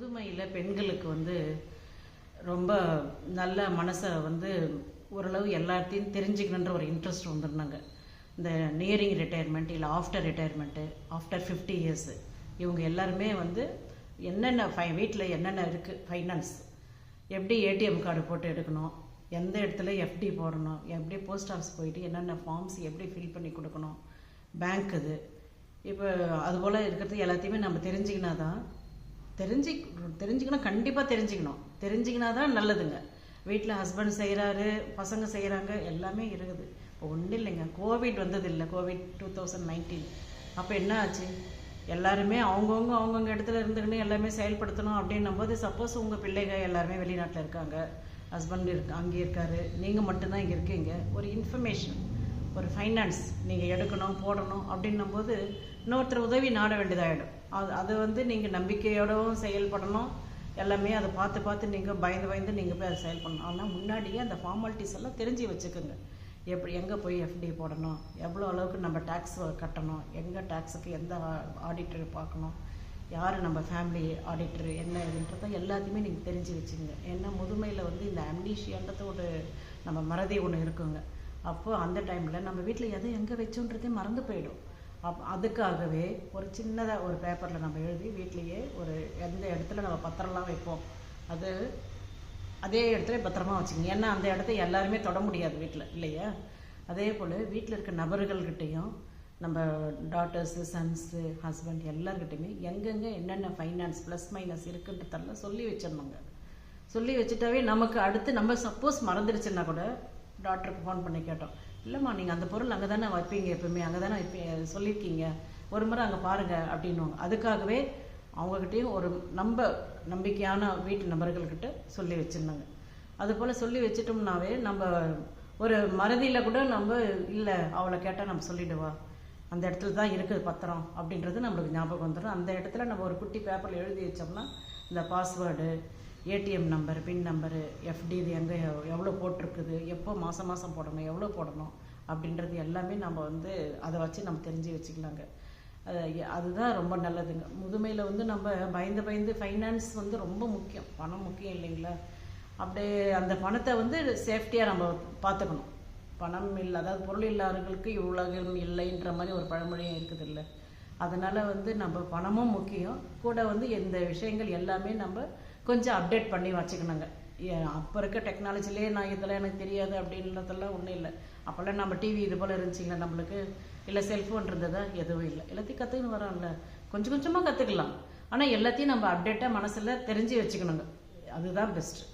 புதுமையில் பெண்களுக்கு வந்து ரொம்ப நல்ல மனசை வந்து ஓரளவு எல்லாத்தையும் தெரிஞ்சுக்கணுன்ற ஒரு இன்ட்ரெஸ்ட் வந்துருந்தாங்க. இந்த நியரிங் ரிட்டையர்மெண்ட் இல்லை after retirement after fifty years இவங்க எல்லாருமே வந்து என்னென்ன ஃபை வீட்டில் என்னென்ன இருக்குது ஃபைனான்ஸ் எப்படி ஏடிஎம் கார்டு போட்டு எடுக்கணும் எந்த இடத்துல எஃப்டி போடணும் எப்படி போஸ்ட் ஆஃபீஸ் போயிட்டு என்னென்ன ஃபார்ம்ஸ் எப்படி ஃபில் பண்ணி கொடுக்கணும் பேங்க் இது. இப்போ அதுபோல் இருக்கிறது எல்லாத்தையுமே நம்ம தெரிஞ்சுக்கினா தான் தெரிஞ்சு தெரிஞ்சுக்கணும் கண்டிப்பாக தெரிஞ்சுக்கணும். தெரிஞ்சுக்கினா தான் நல்லதுங்க. வீட்டில் ஹஸ்பண்ட் செய்கிறாரு பசங்க செய்கிறாங்க எல்லாமே இருக்குது. இப்போ ஒன்றும் இல்லைங்க. கோவிட் வந்தது இல்லை கோவிட் டூ தௌசண்ட் நைன்டீன் அப்போ என்ன ஆச்சு? எல்லாருமே அவங்கவுங்க அவங்கவுங்க இடத்துல இருந்துக்கின்னு எல்லாமே செயல்படுத்தணும் அப்படின்னும் போது சப்போஸ் உங்கள் பிள்ளைங்க எல்லாருமே வெளிநாட்டில் இருக்காங்க. ஹஸ்பண்ட் இருக்கு அங்கே இருக்காரு. நீங்கள் மட்டும்தான் இங்கே இருக்கீங்க. ஒரு இன்ஃபர்மேஷன் ஒரு ஃபைனான்ஸ் நீங்கள் எடுக்கணும் போடணும் அப்படின்னும் போது இன்னொருத்தர் உதவி நாட வேண்டியதாகிடும் அது அது வந்து நீங்கள் நம்பிக்கையோடவும் செயல்படணும். எல்லாமே அதை பார்த்து பார்த்து நீங்கள் பயந்து பயந்து நீங்கள் போய் அதை செயல் பண்ணணும் ஆனால் முன்னாடியே அந்த ஃபார்மாலிட்டிஸ் எல்லாம் தெரிஞ்சு வச்சுக்கோங்க. எப்படி எங்கே போய் எஃப்டி போடணும்? எவ்வளோ அளவுக்கு நம்ம டேக்ஸ் கட்டணும்? எங்கே டேக்ஸுக்கு எந்த ஆடிட்டர் பார்க்கணும்? யார் நம்ம ஃபேமிலி ஆடிட்டர் என்ன இதுன்றத எல்லாத்தையுமே நீங்கள் தெரிஞ்சு வச்சுங்க ஏன்னா முதுமையில் வந்து இந்த அம்னீஷியான்றது ஒரு நம்ம மறதி ஒன்று இருக்குங்க. அப்போ அந்த டைமில் நம்ம வீட்டில் எதை எங்கே வச்சோன்றதே மறந்து போயிடும். அப் அதுக்காகவே ஒரு சின்னதாக ஒரு பேப்பரில் நம்ம எழுதி வீட்லேயே ஒரு எந்த இடத்துல நம்ம பத்திரம்லாம் வைப்போம். அது அதே இடத்துல பத்திரமா வச்சுக்கோங்க. ஏன்னா அந்த இடத்த எல்லாருமே தொட முடியாது வீட்டில் இல்லையா? அதே போல் வீட்டில் இருக்க நபர்கள்கிட்டையும் நம்ம டாட்டர்ஸு சன்ஸு ஹஸ்பண்ட் எல்லாருக்கிட்டையுமே எங்கெங்கே என்னென்ன ஃபைனான்ஸ் ப்ளஸ் மைனஸ் இருக்குன்றதெல்லாம் சொல்லி வச்சிடணுங்க. சொல்லி வச்சுட்டாவே நமக்கு அடுத்து நம்ம சப்போஸ் மறந்துடுச்சுன்னா கூட டாக்டருக்கு ஃபோன் பண்ணி கேட்டோம். இல்லைம்மா நீங்கள் அந்த பொருள் அங்கே தானே வைப்பீங்க எப்பவுமே? அங்கே தானே இப்போ சொல்லியிருக்கீங்க. ஒரு முறை அங்கே பாருங்கள் அப்படின்னுவாங்க. அதுக்காகவே அவங்கக்கிட்டேயும் ஒரு நம்ப நம்பிக்கையான வீட்டு நபர்கள்கிட்ட சொல்லி வச்சுருந்தாங்க. அதுபோல் சொல்லி வச்சிட்டோம்னாவே நம்ம ஒரு மறதியில் கூட நம்ம இல்லை அவளை கேட்டால் நம்ம சொல்லிவிடுவா அந்த இடத்துல தான் இருக்குது பத்திரம். அப்படின்றது நம்மளுக்கு ஞாபகம் வந்துடும் அந்த இடத்துல நம்ம ஒரு குட்டி பேப்பரில் எழுதி வச்சோம்னா இந்த password ATM number pin number FD இது எங்கே எவ்வளோ போட்டிருக்குது எப்போ மாதம் மாதம் போடணும் எவ்வளோ போடணும் அப்படின்றது எல்லாமே நம்ம வந்து அதை வச்சு நம்ம தெரிஞ்சு வச்சுக்கலாங்க. அதுதான் ரொம்ப நல்லதுங்க. முதுமையில் வந்து நம்ம பயந்து பயந்து ஃபைனான்ஸ் வந்து ரொம்ப முக்கியம். பணம் முக்கியம் இல்லைங்களா? அப்படியே அந்த பணத்தை வந்து சேஃப்டியாக நம்ம பார்த்துக்கணும். பணம் இல்லை அதாவது பொருள் இல்லாதவர்களுக்கு உலகம் இல்லைன்ற மாதிரி ஒரு பழமொழியும் இருக்குது இல்லை அதனால் வந்து நம்ம பணமும் முக்கியம். கூட வந்து இந்த விஷயங்கள் எல்லாமே நம்ம கொஞ்சம் அப்டேட் பண்ணி வச்சுக்கணுங்க. அப்போ இருக்க டெக்னாலஜிலே நான் இதெல்லாம் எனக்கு தெரியாது அப்படின்றதெல்லாம் ஒன்றும் இல்லை. அப்போல்லாம் நம்ம டிவி இது போல் இருந்துச்சிங்களா நம்மளுக்கு? இல்லை செல்ஃபோன் இருந்ததா? எதுவும் இல்லை. எல்லாத்தையும் கற்றுக்கின்னு வரோம்ல கொஞ்சம் கொஞ்சமாக கற்றுக்கலாம் ஆனால் எல்லாத்தையும் நம்ம அப்டேட்டாக மனசில் தெரிஞ்சு வச்சுக்கணுங்க. அதுதான் பெஸ்ட்டு